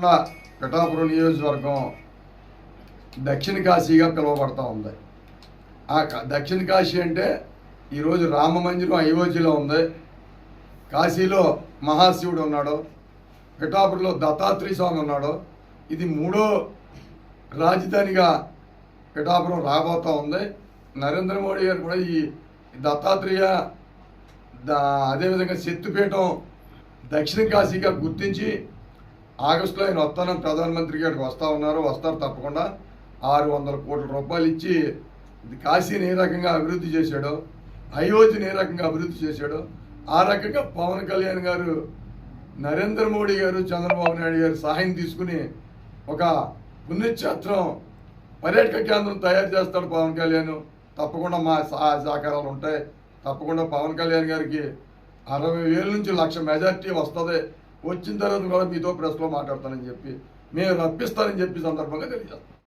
తప్పకుండా పిఠాపురం నియోజకవర్గం దక్షిణ కాశీగా పిలువబడతా ఉంది. ఆ దక్షిణ కాశీ అంటే ఈరోజు రామ మందిరం అయోధ్యలో ఉంది. కాశీలో మహాశివుడు ఉన్నాడు. పిఠాపురంలో దత్తాత్రేయ స్వామి ఉన్నాడు. ఇది మూడో రాజధానిగా పిఠాపురం రాబోతా ఉంది. నరేంద్ర మోడీ గారు కూడా ఈ దత్తాత్రేయ దా అదేవిధంగా శక్తిపీఠం దక్షిణ కాశీగా గుర్తించి ఆగస్టులో ఆయన వస్తానని ప్రధానమంత్రి గారికి వస్తూ ఉన్నారు వస్తారు తప్పకుండా. ఆరు వందల కోట్ల రూపాయలు ఇచ్చి కాశీని ఏ రకంగా అభివృద్ధి చేశాడో అయోధ్యని ఏ రకంగా అభివృద్ధి చేశాడో ఆ రకంగా పవన్ కళ్యాణ్ గారు నరేంద్ర మోడీ గారు చంద్రబాబు నాయుడు గారు సహాయం తీసుకుని ఒక పుణ్యక్షేత్రం పర్యాటక కేంద్రం తయారు చేస్తాడు పవన్ కళ్యాణ్. తప్పకుండా మా సహాయ సహకారాలు ఉంటాయి. తప్పకుండా పవన్ కళ్యాణ్ గారికి అరవై వేల నుంచి లక్ష మెజార్టీ వస్తుంది. వచ్చిన తర్వాత కూడా మీతో ప్రెస్లో మాట్లాడతానని చెప్పి మేము రప్పిస్తానని చెప్పి సందర్భంగా తెలియజేస్తాం.